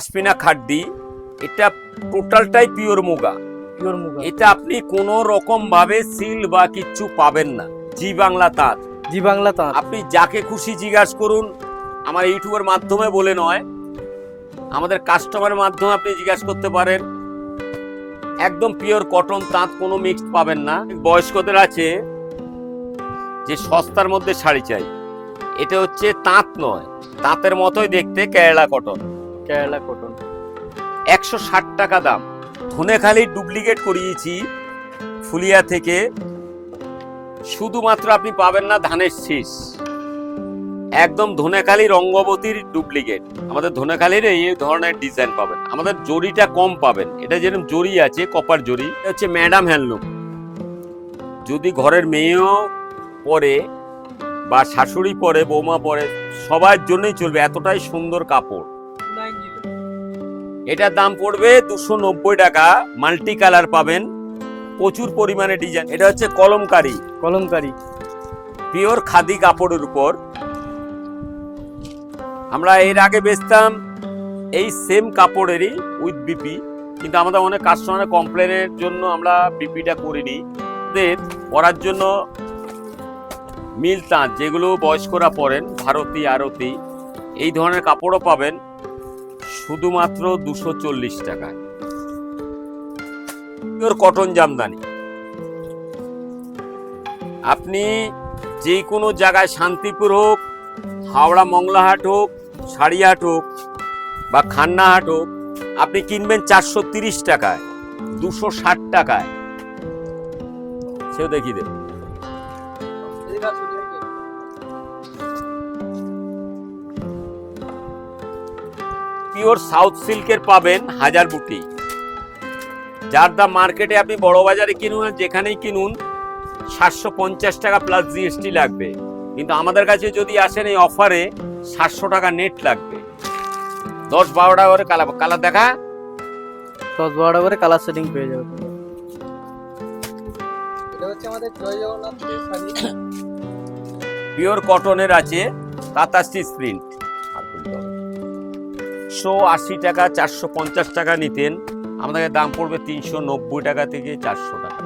পশমিনা খাড্ডি এটা টোটালটাই pure muga. Pure muga. এটা আপনি কোনো রকম ভাবে সিল বা কিচ্ছু পাবেন না। জি বাংলা তাঁত। জি বাংলা তাঁত। আপনি যাকে খুশি জিজ্ঞাসা করুন আমার ইউটিউবের মাধ্যমে বলে নয় আমাদের কাস্টমারের মাধ্যমে আপনি জিজ্ঞাসা করতে পারেন। একদম পিওর কটন তাঁত কোনো মিক্সড পাবেন না। বয়স্কদের আছে যে সস্তার মধ্যে শাড়ি চাই। এটা হচ্ছে তাঁত নয় তাঁতের মতোই দেখতে কেরালা কটন কেরালা কটন একশো ষাট টাকা দাম। ধনেখালি ডুপ্লিকেট করিয়েছি ফুলিয়া থেকে। শুধুমাত্র আপনি পাবেন না ধানের শীষ। একদম ধনেখালি রঙ্গবতীর ডুপ্লিকেট আমাদের ধনেখালির এই ধরনের ডিজাইন পাবেন। আমাদের জরিটা কম পাবেন। এটা যেরকম জরি আছে কপার জরি এটা হচ্ছে ম্যাডাম হ্যান্ডলুম যদি ঘরের মেয়েও পরে বা শাশুড়ি পরে, বৌমা পরে, সবার জন্যই চলবে, এতটাই সুন্দর কাপড়। এটার দাম পড়বে দুশো নব্বই টাকা। মাল্টি কালার পাবেন। প্রচুর পরিমাণে ডিজাইন। এটা হচ্ছে কলমকারি। কলমকারি। পিওর খাদি কাপড়ের উপর। আমরা এর আগে বেচতাম এই সেম কাপড়েরই উইথ বিপি। কিন্তু আমাদের অনেক কাস্টমারের কমপ্লেনের জন্য আমরা বিপিটা করিনি। পরার জন্য মিল তাঁত যেগুলো বয়স্করা পরেন ভারতী আরতি এই ধরনের কাপড়ও পাবেন। শুধুমাত্র দুশো চল্লিশ টাকায়। Pure cotton Jamdani. আপনি যে কোনো জায়গায় শান্তিপুর হোক, হাওড়া মংলাহাট হোক, সারিয়াহাট হোক, বা খান্নাহাট হোক, আপনি কিনবেন চারশো তিরিশ টাকায়, দুশো ষাট টাকায়। সেও দেখিয়ে দেব। পিওর সাউথ সিল্কের পাবেন হাজার বুটি। যার দাম মার্কেটে আপনি বড় বাজারে কিনুন আর যেখানেই কিনুন সাতশো পঞ্চাশ টাকা প্লাস জিএসটি লাগবে। কিন্তু আমাদের কাছে যদি আসেন এই অফারে সাতশো টাকা নেট লাগবে। দশ বারো টাকা করে কালার কালার দেখা। দশ বারো করে কালার সেটিং পেয়ে যাবে। এটা হচ্ছে আমাদের জয় জগন্নাথ পিওর কটনের আছে কাতাস্টি প্রিন্ট শো আশি টাকা চারশো পঞ্চাশ টাকা নিতেন। আমাদের দাম পড়বে তিনশো নব্বই টাকা থেকে চারশো টাকা।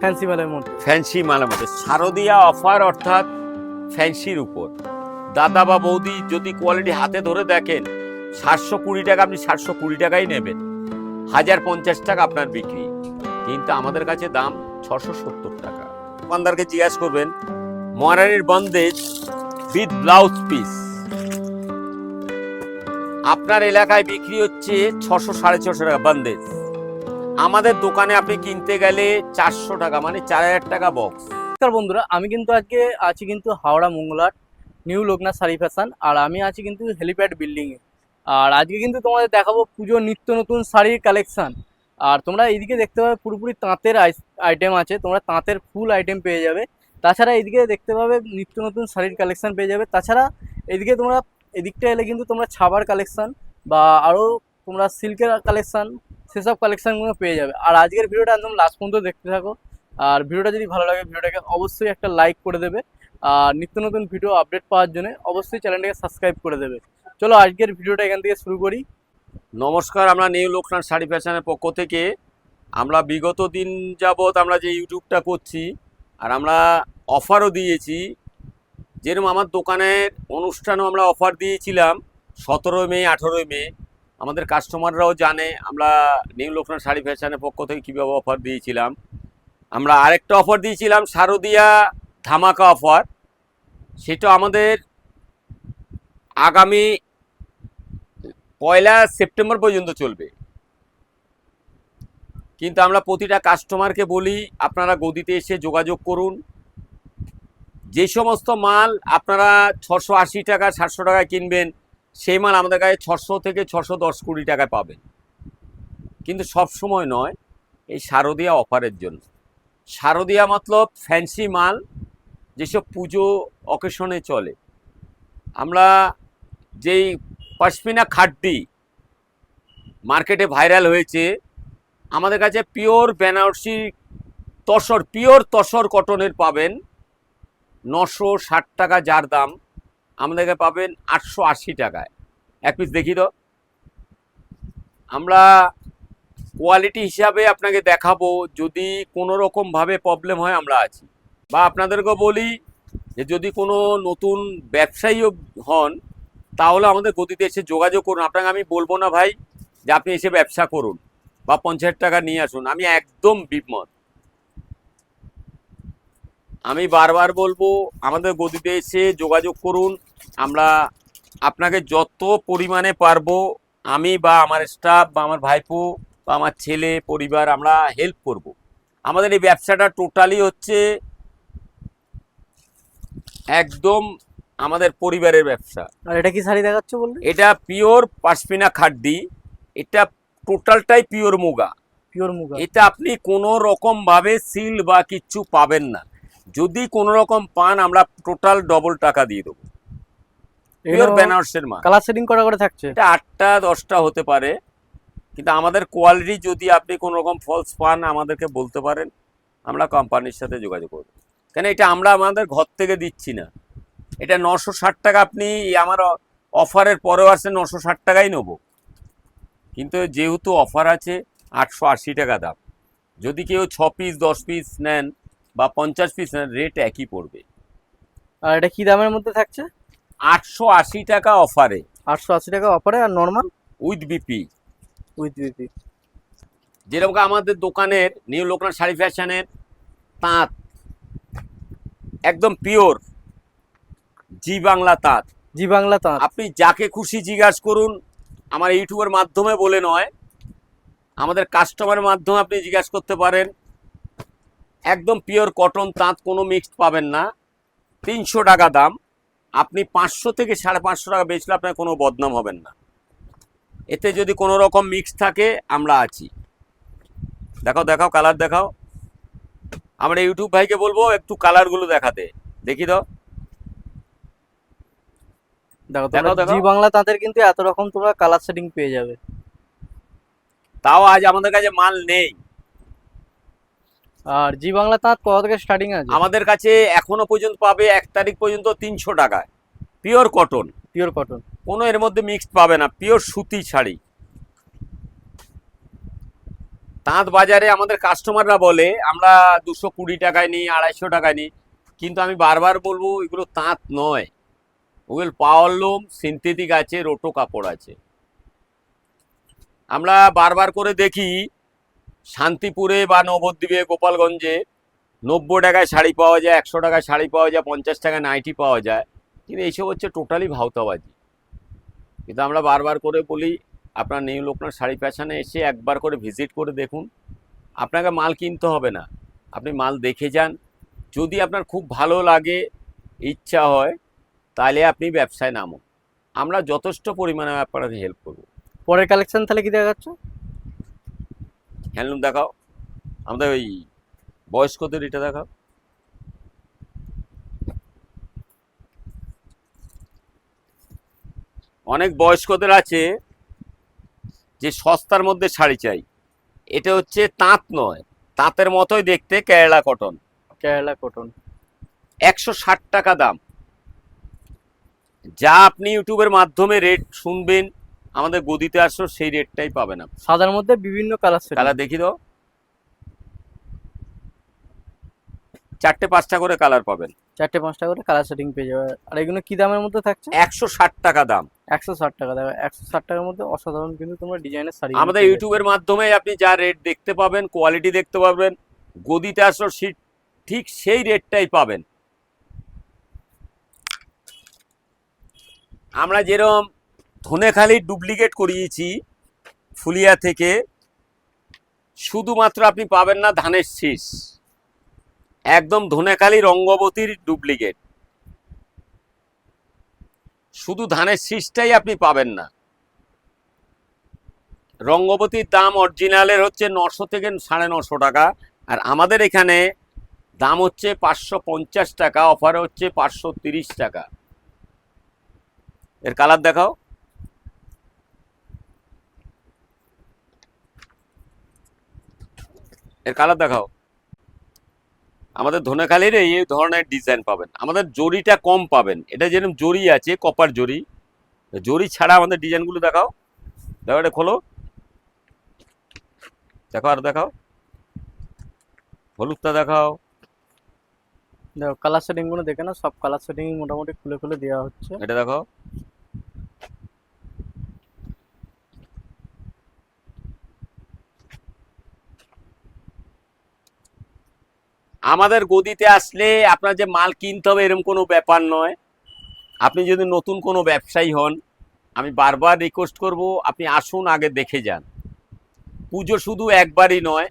ফ্যান্সি মালের মধ্যে। ফ্যান্সি মালের মধ্যে। শারদিয়া অফার অর্থাৎ ফ্যান্সির উপর। দাদা বা বৌদি যদি কোয়ালিটি হাতে ধরে দেখেন সাতশো কুড়ি টাকা আপনি সাতশো কুড়ি টাকাই নেবেন। হাজার পঞ্চাশ টাকা আপনার বিক্রি। কিন্তু আমাদের কাছে দাম ছশো সত্তর টাকা। দোকানদারকে জিজ্ঞাসা করবেন মহারানীর বন্দেজ উইথ ব্লাউজ পিস আপনার এলাকায় বিক্রি হচ্ছে ছশো সাড়ে ছশো টাকা বন্দেজ আমাদের দোকানে আপনি কিনতে গেলে চারশো টাকা মানে চার হাজার টাকা বক্স নমস্কার বন্ধুরা, আমি কিন্তু আজকে আছি কিন্তু হাওড়া মঙ্গলাট নিউ লোকনাথ শাড়ি ফ্যাশন, আর আমি আছি কিন্তু হেলিপ্যাড বিল্ডিংয়ে আর আজকে কিন্তু তোমাদের দেখাবো পুজোর নিত্য নতুন শাড়ির কালেকশান আর তোমরা এইদিকে দেখতে পাবে পুরোপুরি তাঁতের আইটেম আছে, তোমরা তাঁতের ফুল আইটেম পেয়ে যাবে। তাছাড়া এইদিকে দেখতে পাবে নিত্য নতুন শাড়ির কালেকশান পেয়ে যাবে। তাছাড়া এদিকে তোমরা এদিকটা এলে কিন্তু তোমরা ছাবার কালেকশান বা আরও তোমরা সিল্কের কালেকশান সেসব কালেকশানগুলো পেয়ে যাবে। আর আজকের ভিডিওটা একদম লাস্ট পর্যন্ত দেখতে থাকো। আর ভিডিওটা যদি ভালো লাগে, ভিডিওটাকে অবশ্যই একটা লাইক করে দেবে। আর নিত্য নতুন ভিডিও আপডেট পাওয়ার জন্য অবশ্যই চ্যানেলটাকে সাবস্ক্রাইব করে দেবে। চলো আজকের ভিডিওটা এখান থেকে শুরু করি। নমস্কার, আমরা নিউ লোকনাথ শাড়ি ফ্যাশনের পক্ষ থেকে। আমরা বিগত দিন যাবৎ আমরা যে ইউটিউবটা করছি, আর আমরা অফারও দিয়েছি যেরকম আমার দোকানের অনুষ্ঠানও আমরা অফার দিয়েছিলাম, সতেরোই মে, আঠেরোই মে। আমাদের কাস্টমাররাও জানে আমরা নিউ লোকনাথ শাড়ি ফ্যাশনের পক্ষ থেকে কীভাবে অফার দিয়েছিলাম। আমরা আরেকটা অফার দিয়েছিলাম, শারদিয়া ধামাকা অফার সেটা আমাদের আগামী পয়লা সেপ্টেম্বর পর্যন্ত চলবে। কিন্তু আমরা প্রতিটা কাস্টমারকে বলি, আপনারা গদিতে এসে যোগাযোগ করুন। যে সমস্ত মাল আপনারা ছশো আশি টাকা, সাতশো টাকায় কিনবেন, সেই মাল আমাদের কাছে ছশো থেকে ছশো দশ কুড়ি টাকায় পাবেন। কিন্তু সব সময় নয়, এই শারদিয়া অফারের জন্য। শারদিয়া মতলব ফ্যান্সি মাল, যেসব পুজো অকেশনে চলে। আমরা যেই পশমিনা খাড্ডি মার্কেটে ভাইরাল হয়েছে, আমাদের কাছে পিওর বেনারসি তসর পিওর তসর কটনের পাবেন। নশো ষাট টাকা যার দাম আমাদেরকে পাবেন আটশো আশি টাকায়। এক পিস দেখি তো আমরা কোয়ালিটি হিসাবে আপনাকে দেখাবো, যদি কোনো রকম ভাবে প্রবলেম হয় আমরা আছি। বা আপনাদেরকে বলি যে, যদি কোনো নতুন ব্যবসায়ীও হন, তাহলে আমাদের গতিতে এসে যোগাযোগ করুন। আপনাকে আমি বলব না ভাই যে, আপনি এসে ব্যবসা করুন বা পঞ্চাশ টাকা নিয়ে আসুন। আমি একদম বিমত। আমি বারবার বলব আমাদের গদিতে এসে যোগাযোগ করুন। আমরা আপনাকে যত পরিমাণে পারব আমি বা আমার স্টাফ বা আমার ভাইপো বা আমার ছেলে পরিবার আমরা হেল্প করব। আমাদের এই ব্যবসাটা টোটালি হচ্ছে একদম আমাদের পরিবারের ব্যবসা। আর এটা কি শাড়ি দেখাচ্ছ বললে? এটা পিওর পাশমিনা খাড্ডি। এটা টোটালটাই পিওর মুগা। পিওর মুগা। এটা আপনি কোনো রকম ভাবে সিল বা কিচ্ছু পাবেন না। যদি কোনো রকম পান আমরা টোটাল ডবল টাকা দিয়ে দেবো। পিওর বেনারসের মাল। কালার সেটিং করা করে থাকছে? এটা আটটা দশটা হতে পারে। কিন্তু আমাদের কোয়ালিটি যদি আপনি কোনো রকম ফলস পান আমাদেরকে বলতে পারেন। আমরা কোম্পানির সাথে যোগাযোগ করব। কেন এটা আমরা আমাদের ঘর থেকে দিচ্ছি না। এটা নশো ষাট টাকা আপনি আমার অফারের পরেও আসছে নশো ষাট টাকাই নেব। কিন্তু যেহেতু অফার আছে আটশো আশি টাকা দাম। যদি কেউ ছ পিস দশ পিস নেন বা পঞ্চাশ পিস রেট একই পড়বে। আর এটা কি দামের মধ্যে থাকছে? আটশো আশি টাকা অফারে আটশো আশি টাকা অফারে আর normal with BP with BP যেরকম আমাদের দোকানের নিউ লোকনাথ শাড়ি ফ্যাশনের তাঁত একদম পিওর জি বাংলা তাঁত। জি বাংলা তাঁত। আপনি যাকে খুশি জিজ্ঞাসা করুন আমার ইউটিউবের মাধ্যমে বলে নয় আমাদের কাস্টমারের মাধ্যমে আপনি জিজ্ঞাসা করতে পারেন একদম পিওর কটন তাঁত কোনো মিক্সড পাবেন না। তিনশো টাকা দাম। আপনি পাঁচশো থেকে সাড়ে পাঁচশো টাকা বেচলে আপনার কোনো বদনাম হবেন না। এতে যদি কোনো রকম মিক্স থাকে আমরা আছি। দেখাও দেখাও কালার দেখাও। আমরা ইউটিউব ভাইকে বলব একটু কালারগুলো দেখাতে। দেখি দাও দেখো জি বাংলা তাঁতের কিন্তু এত রকম তোমরা কালার পেয়ে যাবে। তাও আজ আমাদের কাছে মাল নেই। আর জি বাংলা তাঁত কত থেকে স্টার্টিং আছে? আমাদের কাছে এখনও পর্যন্ত পাবে এক তারিখ পর্যন্ত তিনশো টাকায়। পিওর কটন পিওর কটন কোনো এর মধ্যে মিক্সড পাবে না পিওর সুতি শাড়ি। তাঁত বাজারে আমাদের কাস্টমাররা বলে আমরা দুশো কুড়ি টাকায় নিই আড়াইশো টাকায় নিই। কিন্তু আমি বারবার বলব এগুলো তাঁত নয়। ওগুলো পাওয়ার লোম সিনথেটিক আছে রোটো কাপড় আছে। আমরা বারবার করে দেখি শান্তিপুরে বা নবদ্বীপে, গোপালগঞ্জে নব্বই টাকায় শাড়ি পাওয়া যায়, একশো টাকায় শাড়ি পাওয়া যায়, পঞ্চাশ টাকায় নাইটি পাওয়া যায়। কিন্তু এইসব হচ্ছে টোটালি ভাওতাবাজি। কিন্তু আমরা বারবার করে বলি, আপনার নিউ লোকনাথ শাড়ি ফ্যাশনে এসে একবার করে ভিজিট করে দেখুন, আপনাকে মাল কিনতে হবে না। আপনি মাল দেখে যান। যদি আপনার খুব ভালো লাগে, ইচ্ছা হয়, তাহলে আপনি ব্যবসায় নামুন। আমরা যথেষ্ট পরিমাণে আপনাকে হেল্প করব। পরের কালেকশন তাহলে কি দেখাচ্ছ? হ্যান্ডলুম দেখাও। আমাদের ওই বয়স্কদের এটা দেখাও। অনেক বয়স্কদের আছে যে সস্তার মধ্যে শাড়ি চাই। এটা হচ্ছে তাঁত নয় তাঁতের মতোই দেখতে কেরালা কটন। কেরালা কটন। একশো ষাট টাকা দাম। যা আপনি ইউটিউবের মাধ্যমে রেট শুনবেন আমাদের গদিতে আসো সেই রেটটাই পাবে না। সাদার মধ্যে বিভিন্ন কালার সেটিং কালার দেখি দাও। চারটে পাঁচটা করে কালার পাবেন। চারটে পাঁচটা করে কালার সেটিং পেয়ে যাবে। আর এগুলো কি দামের মধ্যে থাকছে? একশো ষাট টাকা দাম। একশো ষাট টাকা দাম। একশো ষাট টাকার মধ্যে অসাধারণ কিন্তু তোমরা ডিজাইনের শাড়ি। আমাদের ইউটিউবের মাধ্যমে আপনি যা রেট দেখতে পাবেন কোয়ালিটি দেখতে পাবেন গদিতে আসো সি- ঠিক সেই রেটটাই পাবেন। আমরা যেরকম ধনেখালির ডুপ্লিকেট করিয়েছি ফুলিয়া থেকে। শুধুমাত্র আপনি পাবেন না ধানের শীষ। একদম ধনেখালি রঙ্গবতীর ডুপ্লিকেট শুধু ধানের শীষটাই আপনি পাবেন না। রঙ্গবতীর দাম অরিজিনালের হচ্ছে নশো থেকে সাড়ে নশো টাকা। আর আমাদের এখানে দাম হচ্ছে পাঁচশো পঞ্চাশ টাকা, অফার হচ্ছে পাঁচশো তিরিশ টাকা। এর কালার দেখাও। এর কালার দেখাও। আমাদের ধনেখালির এই ধরনের ডিজাইন পাবেন। আমাদের জরিটা কম পাবেন। এটা যেরকম জরি আছে কপার জরি জরি ছাড়া আমাদের ডিজাইনগুলো দেখাও। দেখো এটা খোলো। দেখো আর দেখাও। হলুদটা দেখাও। দেখো কালার সেটিংগুলো দেখে না সব কালার সেটিং মোটামুটি খুলে খুলে দেওয়া হচ্ছে। এটা দেখো আমাদের গদিতে আসলে আপনার যে মাল কিনতে হবে এরকম কোনো ব্যাপার নয়। আপনি যদি নতুন কোনো ব্যবসায়ী হন, আমি বারবার রিকোয়েস্ট করব, আপনি আসুন, আগে দেখে যান। পুজো শুধু একবারই নয়,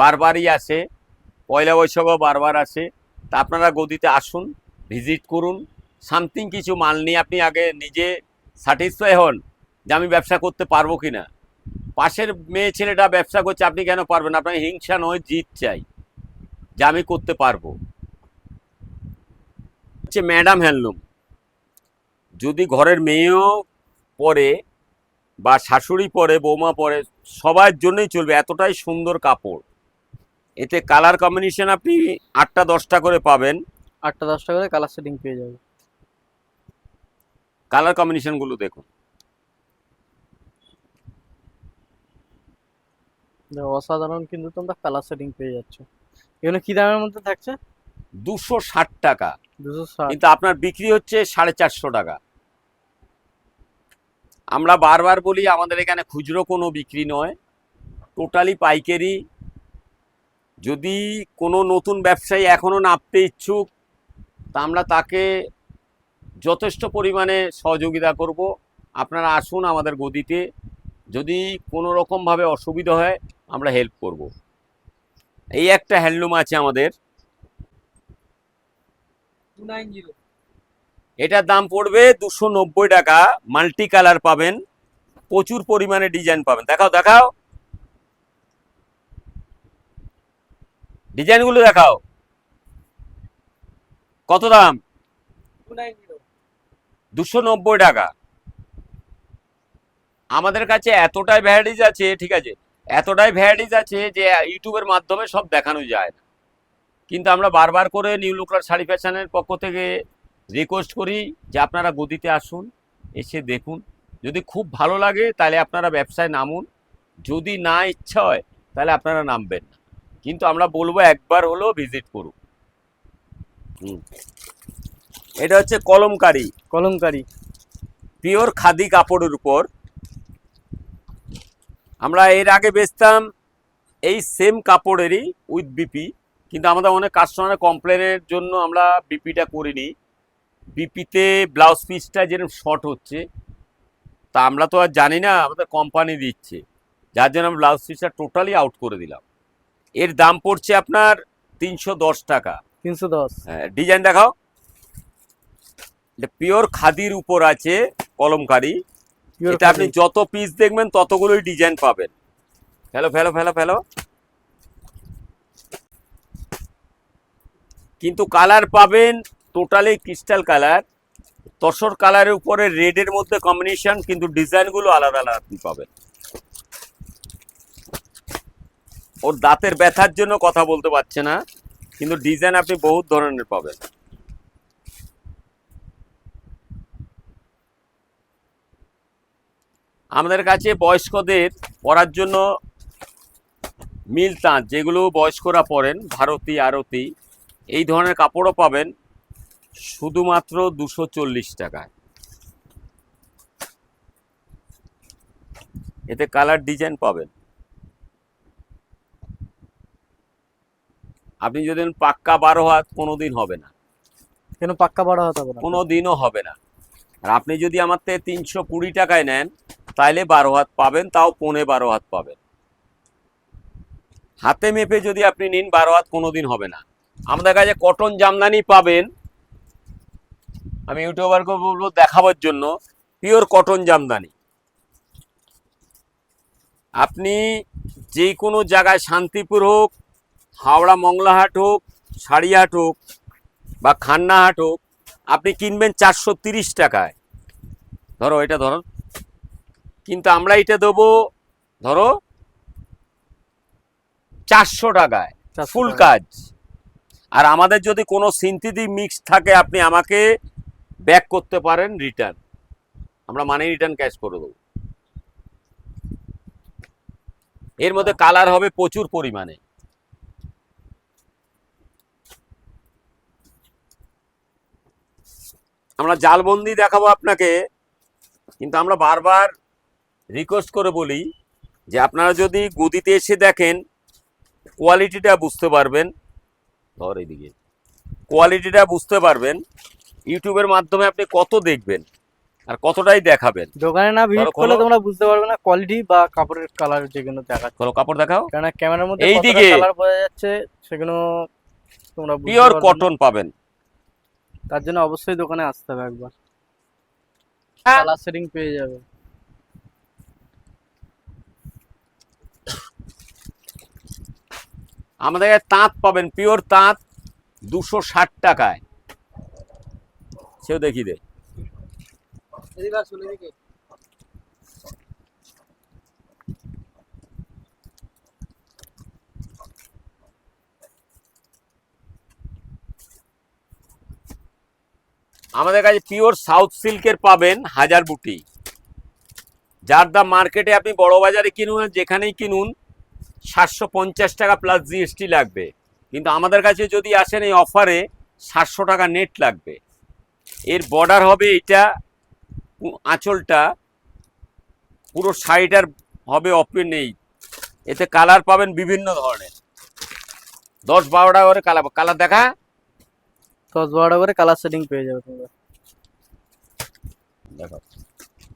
বারবারই আসে, পয়লা বৈশাখও বারবার আসে। তা আপনারা গদিতে আসুন ভিজিট করুন। সামথিং কিছু মাল নিয়ে আপনি আগে নিজে স্যাটিসফাই হন যে আমি ব্যবসা করতে পারব কি না পাশের মেয়ে ছেলেটা ব্যবসা করছে, আপনি কেন পারবেন আপনার হিংসা নয়, জিত চাই। যে আমি করতে পারব। হচ্ছে ম্যাডাম হ্যান্ডলুম যদি ঘরের মেয়েও পরে বা শাশুড়ি পরে বৌমা পরে সবার জন্যই চলবে এতটাই সুন্দর কাপড়। এতে কালার কম্বিনেশন আপনি আটটা দশটা করে পাবেন। আটটা দশটা করে কালার সেটিং পেয়ে যাবে। কালার কম্বিনেশনগুলো দেখুন। অসাধারণ কিন্তু তোমরা কালার সেটিং পেয়ে যাচ্ছ। এগুলো কি দামের মধ্যে থাকছে? দুশো ষাট টাকা। কিন্তু আপনার বিক্রি হচ্ছে সাড়ে চারশো টাকা। আমরা বারবার বলি আমাদের এখানে খুচরো কোনো বিক্রি নয়। টোটালি পাইকারি। যদি কোনো নতুন ব্যবসায়ী এখনও নামতে ইচ্ছুক তা আমরা তাকে যথেষ্ট পরিমাণে সহযোগিতা করব। আপনারা আসুন আমাদের গদিতে। যদি কোনো রকমভাবে অসুবিধা হয় আমরা হেল্প করব। এই একটা হ্যান্ডলুম আছে আমাদের। এটার দাম পড়বে দুশো নব্বই টাকা। মাল্টি কালার পাবেন। প্রচুর পরিমাণে ডিজাইন পাবেন। দেখাও দেখাও। ডিজাইনগুলো দেখাও। কত দাম? দুশো নব্বই টাকা। আমাদের কাছে এতটাই ভ্যারাইটিস আছে ঠিক আছে? এতটাই ভ্যারাইটিস আছে যে ইউটিউবের মাধ্যমে সব দেখানো যায় না। কিন্তু আমরা বারবার করে নিউ লুকলার শাড়ি ফ্যাশনের পক্ষ থেকে রিকোয়েস্ট করি যে আপনারা গদিতে আসুন এসে দেখুন। যদি খুব ভালো লাগে তাহলে আপনারা ব্যবসায় নামুন। যদি না ইচ্ছা হয় তাহলে আপনারা নামবেন না। কিন্তু আমরা বলব একবার হলেও ভিজিট করুন। এটা হচ্ছে কলমকারি। কলমকারি। পিওর খাদি কাপড়ের উপর আমরা এর আগে বেচতাম এই সেম কাপড়েরই উইথ বিপি কিন্তু আমাদের অনেক কাস্টমারের কমপ্লেনের জন্য আমরা বিপিটা করিনি। বিপিতে ব্লাউজ পিসটা যেরকম শর্ট হচ্ছে তা আমরা তো আর জানি না আমাদের কোম্পানি দিচ্ছে। যার জন্য আমরা ব্লাউজ পিসটা টোটালি আউট করে দিলাম। এর দাম পড়ছে আপনার তিনশো দশ টাকা। তিনশো দশ। হ্যাঁ ডিজাইন দেখাও। এটা পিওর খাদির উপর আছে কলমকারি। এটা আপনি যত পিস দেখবেন ততগুলোই ডিজাইন পাবেন। ফেলো ফেলো ফেলো ফেলো। কিন্তু কালার পাবেন টোটালি ক্রিস্টাল কালার তসর কালারের উপরে রেডের মধ্যে কম্বিনেশন কিন্তু ডিজাইনগুলো আলাদা আলাদা আপনি পাবেন। ওর দাঁতের ব্যথার জন্য কথা বলতে পারছে না কিন্তু ডিজাইন আপনি বহুত ধরনের পাবেন। আমাদের কাছে বয়স্কদের পরার জন্য মিল তাঁত যেগুলো বয়স্করা পরেন ভারতী আরতি এই ধরনের কাপড়ও পাবেন শুধুমাত্র দুশো চল্লিশ টাকায়। এতে কালার ডিজাইন পাবেন। আপনি যদি পাক্কা বারো হাত কোনো দিন হবে না। কেন পাক্কা বারো হতে হবে না? কোনো দিনও হবে না। আর আপনি যদি আমার থেকে তিনশো কুড়ি টাকায় নেন তাইলে বারো হাত পাবেন, তাও পৌনে বারো হাত পাবেন। হাতে মেপে যদি আপনি নিন, বারো হাত কোনো দিন হবে না। আমাদের কাছে কটন জামদানি পাবেন। আমি ইউটিউবারকে বলব, দেখাবার জন্য, পিওর কটন জামদানি। আপনি যে কোনো জায়গায় শান্তিপুর হোক, হাওড়া মংলাহাট হোক, সারিয়াহাট হোক, বা খান্নাহাট হোক, আপনি কিনবেন চারশো টাকায়। ধরো, এটা ধরো কিন্তু আমরা এটা দেবো ধরো চারশো টাকায় ফুল কাজ। আর আমাদের যদি কোনো সিনথেটিক মিক্স থাকে আপনি আমাকে ব্যাক করতে পারেন রিটার্ন আমরা মানে রিটার্ন ক্যাশ করে দেবো। এর মধ্যে কালার হবে প্রচুর পরিমাণে। আমরা জালবন্দি দেখাবো আপনাকে কিন্তু আমরা বারবার রিকোয়েস্ট করে বলি যে আপনারা যদি গদিতে এসে দেখেন কোয়ালিটিটা বুঝতে পারবেন। ধর এদিকে কোয়ালিটিটা বুঝতে পারবেন ইউটিউবের মাধ্যমে আপনি কত দেখবেন আর কতটাই দেখাবেন। দোকানে না ধরো করলে তোমরা বুঝতে পারবে না কোয়ালিটি বা কাপড়ের কালার যেগুলো দেখাচ্ছে। চলো কাপড় দেখাও? কেননা ক্যামেরার মধ্যে এই দিকে। কালার বোঝা যাচ্ছে সেগুলো তোমরা বুঝতে পিওর। কটন পাবেন। তার জন্য অবশ্যই দোকানে আসতে হবে একবার। হ্যাঁ। কালার সেটিং পেয়ে যাবে। আমাদের তাঁত পাবেন, পিওর তাঁত, দুশো ষাট টাকায়। সেও দেখি দে। আমাদের কাছে পিওর সাউথ সিল্কের পাবেন হাজার বুটি। যার দাম মার্কেটে আপনি বড় বাজারে কিনুন, যেখানেই কিনুন সাতশো পঞ্চাশ টাকা প্লাস জিএসটি লাগবে। কিন্তু আমাদের কাছে যদি আসেন এই অফারে সাতশো টাকা নেট লাগবে। এর বর্ডার হবে এটা আঁচলটা পুরো শাড়িটার হবে অপে নেই এতে কালার পাবেন বিভিন্ন ধরনের। দশ বারোটা করে কালার কালার দেখা? দশ বারোটা করে কালার সেটিং পেয়ে যাবে তোমরা। দেখো।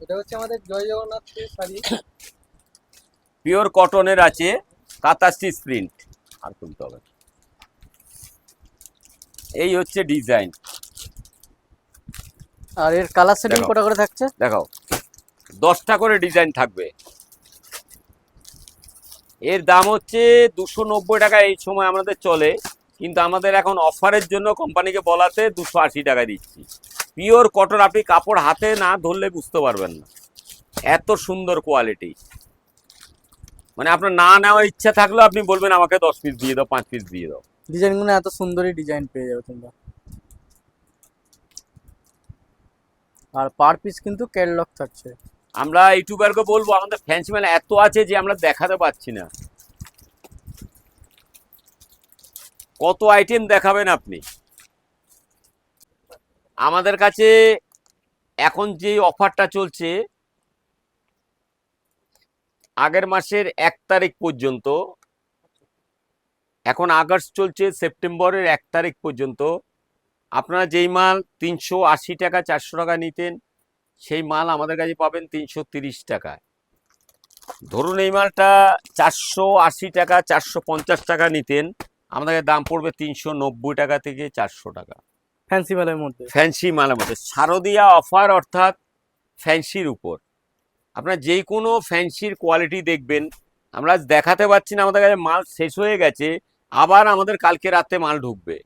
এটা হচ্ছে আমাদের জয় জগন্নাথ শাড়ি। পিওর কটনের আছে। কাতা স্প্রিন্ট আর তুলতে হবে। এই হচ্ছে ডিজাইন আর এর কালার সেটিং। কটা করে থাকছে? দেখো দশটা করে ডিজাইন থাকবে। এর দাম হচ্ছে দুশো নব্বই টাকা এই সময় আমাদের চলে। কিন্তু আমাদের এখন অফারের জন্য কোম্পানিকে বলাতে দুশো আশি টাকায় দিচ্ছি। পিওর কটন আপনি কাপড় হাতে না ধরলে বুঝতে পারবেন না। এত সুন্দর কোয়ালিটি মানে আপনার না নেওয়ার ইচ্ছা থাকলেও আপনি বলবেন আমাকে দশ পিস দিয়ে দাও পাঁচ পিস দিয়ে দাও। ডিজাইনগুলো এত সুন্দরই ডিজাইন পেয়ে যাবে তোমরা। আর পার পিস কিন্তু ক্যাটলগ থাকছে। আমরা ইউটিউবারকে বলব আমাদের ফ্যান্সি মেলা এত আছে যে আমরা দেখাতে পাচ্ছি না। কত আইটেম দেখাবেন আপনি? আমাদের কাছে এখন যে অফারটা চলছে আগের মাসের এক তারিখ পর্যন্ত এখন আগস্ট চলছে সেপ্টেম্বরের এক তারিখ পর্যন্ত আপনারা যেই মাল তিনশো আশি টাকা চারশো টাকা নিতেন সেই মাল আমাদের কাছে পাবেন তিনশো তিরিশ টাকায় ধরুন এই মালটা চারশো আশি টাকা চারশো পঞ্চাশ টাকা নিতেন আমাদের দাম পড়বে তিনশো নব্বই টাকা থেকে চারশো টাকা। ফ্যান্সি মালের মধ্যে। ফ্যান্সি মালের মধ্যে। শারদিয়া অফার অর্থাৎ ফ্যান্সির উপর। আপনার যে কোনো ফ্যান্সির কোয়ালিটি দেখবেন। আমরা আজ দেখাতে পারছি না, আমাদের কাছে মাল শেষ হয়ে গেছে, আবার আমাদের কালকে রাতে মাল ঢুকবে।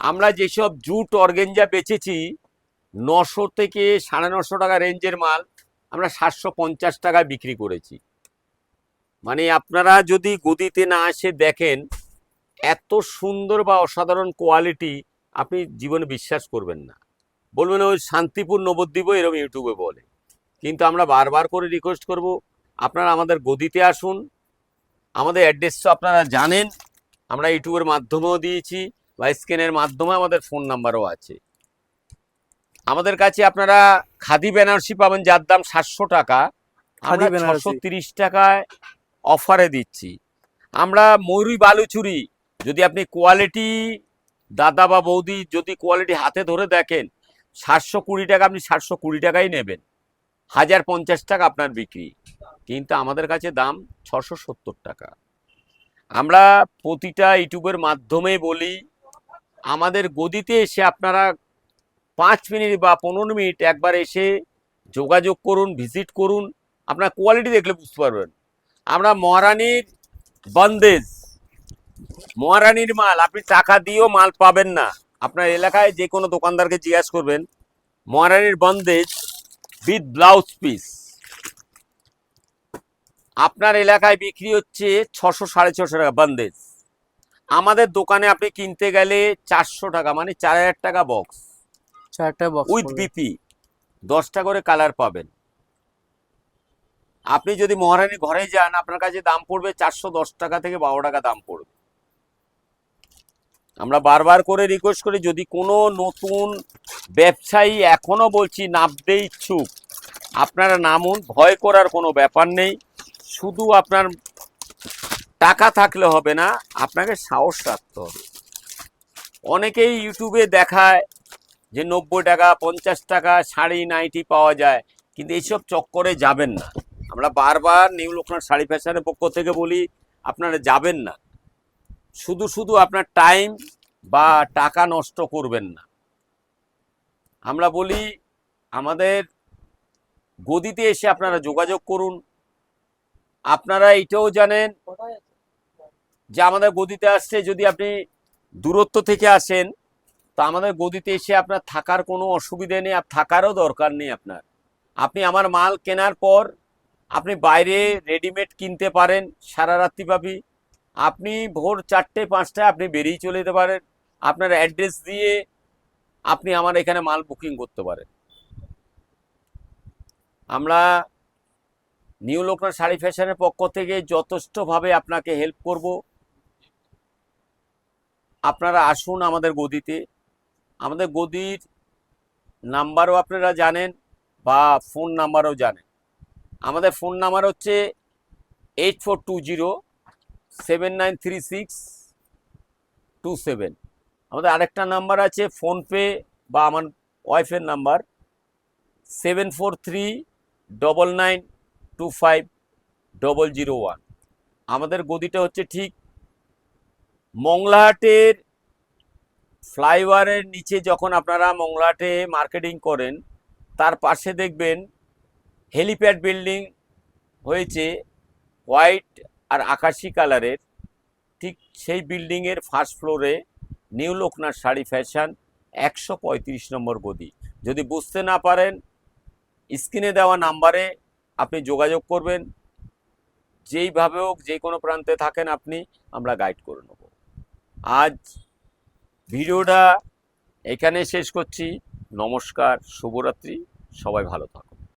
আমরা যেসব জুট অর্গেঞ্জা বেচেছি, নশো থেকে সাড়ে নশো টাকা রেঞ্জের মাল আমরা সাতশো পঞ্চাশ টাকায় বিক্রি করেছি। মানে আপনারা যদি গদিতে না এসে দেখেন, এত সুন্দর বা অসাধারণ কোয়ালিটি আপনি জীবনে বিশ্বাস করবেন না। বলবেন ওই শান্তিপুর নবদ্বীপ এরকম ইউটিউবে বলে। কিন্তু আমরা বারবার করে রিকোয়েস্ট করব আপনারা আমাদের গদিতে আসুন আমাদের অ্যাড্রেস তো আপনারা জানেন আমরা ইউটিউবের মাধ্যমেও দিয়েছি বা স্ক্যানের মাধ্যমে আমাদের ফোন নাম্বারও আছে। আমাদের কাছে আপনারা খাদি বেনারসি পাবেন যার দাম সাতশো টাকা। আমরা খাদি বেনারসি। ছশো তিরিশ টাকায় অফারে দিচ্ছি। আমরা ময়ূরী বালুচুরি যদি আপনি কোয়ালিটি দাদা বা বৌদি যদি কোয়ালিটি হাতে ধরে দেখেন সাতশো কুড়ি টাকা আপনি সাতশো কুড়ি টাকাই নেবেন। হাজার পঞ্চাশ টাকা আপনার বিক্রি। কিন্তু আমাদের কাছে দাম ছশো সত্তর টাকা। আমরা প্রতিটা ইউটিউবের মাধ্যমে বলি, আমাদের গদিতে এসে আপনারা পাঁচ মিনিট বা পনেরো মিনিট একবার এসে যোগাযোগ করুন, ভিজিট করুন। আপনার কোয়ালিটি দেখলে বুঝতে পারবেন। আমরা মহারানীর বন্দেজ, মহারানীর মাল, আপনি টাকা দিয়েও মাল পাবেন না। আপনার এলাকায় যে কোনো দোকানদারকে জিজ্ঞাসা করবেন, মহারানীর বন্দেজ উইথ ব্লাউজ পিস আপনার এলাকায় বিক্রি হচ্ছে ছশো সাড়ে ছশো টাকা বন্দেজ আমাদের দোকানে আপনি কিনতে গেলে চারশো টাকা মানে চার হাজার টাকা বক্স চারটা বক্স উইথ বিপি দশটা করে কালার পাবেন। আপনি যদি মহারানী ঘরে যান আপনার কাছে দাম পড়বে চারশো দশ টাকা থেকে বারো টাকা দাম পড়বে। আমরা বারবার করে রিকোয়েস্ট করি, যদি কোনো নতুন ব্যবসায়ী এখনও বলছি, নামতে ইচ্ছুক, আপনারা নামুন, ভয় করার কোনো ব্যাপার নেই। শুধু আপনার টাকা থাকলে হবে না, আপনাকে সাহস রাখতে হবে। অনেকেই ইউটিউবে দেখায় যে নব্বই টাকা, পঞ্চাশ টাকা, শাড়ি, নাইটি পাওয়া যায়, কিন্তু এইসব চক্করে যাবেন না। আমরা বারবার নিউ লোকনাথ শাড়ি ফ্যাশনের পক্ষ থেকে বলি, আপনারা যাবেন না। শুধু শুধু আপনার টাইম বা টাকা নষ্ট করবেন না। আমরা বলি, আমাদের গদিতে এসে আপনারা যোগাযোগ করুন। আপনারা এটাও জানেন যে আমাদের গদিতে আসছে যদি আপনি দূরত্ব থেকে আসেন, তো আমাদের গদিতে এসে আপনার থাকার কোনো অসুবিধে নেই, আর থাকারও দরকার নেই আপনার। আপনি আমার মাল কেনার পর আপনি বাইরে রেডিমেড কিনতে পারেন, সারা রাত্রিব্যাপী আপনি ভোর চারটে, পাঁচটায় আপনি বেরিয়ে চলে যেতে পারেন। আপনার অ্যাড্রেস দিয়ে আপনি আমার এখানে মাল বুকিং করতে পারেন। আমরা নিউ লোকনাথ শাড়ি ফ্যাশনের পক্ষ থেকে যথেষ্টভাবে আপনাকে হেল্প করব। আপনারা আসুন আমাদের গদিতে। আমাদের গদির নাম্বারও আপনারা জানেন বা ফোন নাম্বারও জানেন। আমাদের ফোন নাম্বার হচ্ছে eight four two zero seven nine three six two seven আমাদের আরেকটা নাম্বার আছে ফোনপে বা আমার ওয়াইফের number. Seven four three double nine two five double zero one আমাদের গদিটা হচ্ছে ঠিক মংলাহাটের ফ্লাইওভারের নিচে যখন আপনারা মংলাহাটে মার্কেটিং করেন, তার পাশে দেখবেন হেলিপ্যাড বিল্ডিং হয়েছে, হোয়াইট আর আকাশি কালারের ঠিক সেই বিল্ডিংয়ের ফার্স্ট ফ্লোরে নিউ লোকনাথ শাড়ি ফ্যাশন একশো পঁয়ত্রিশ নম্বর গদি। যদি বুঝতে না পারেন, স্ক্রিনে দেওয়া নাম্বারে আপনি যোগাযোগ করবেন। যেইভাবে হোক, যে কোনো প্রান্তে থাকেন আপনি, আমরা গাইড করে নেব। আজ ভিডিওটা এখানে শেষ করছি। নমস্কার, শুভরাত্রি। সবাই ভালো থাকুন।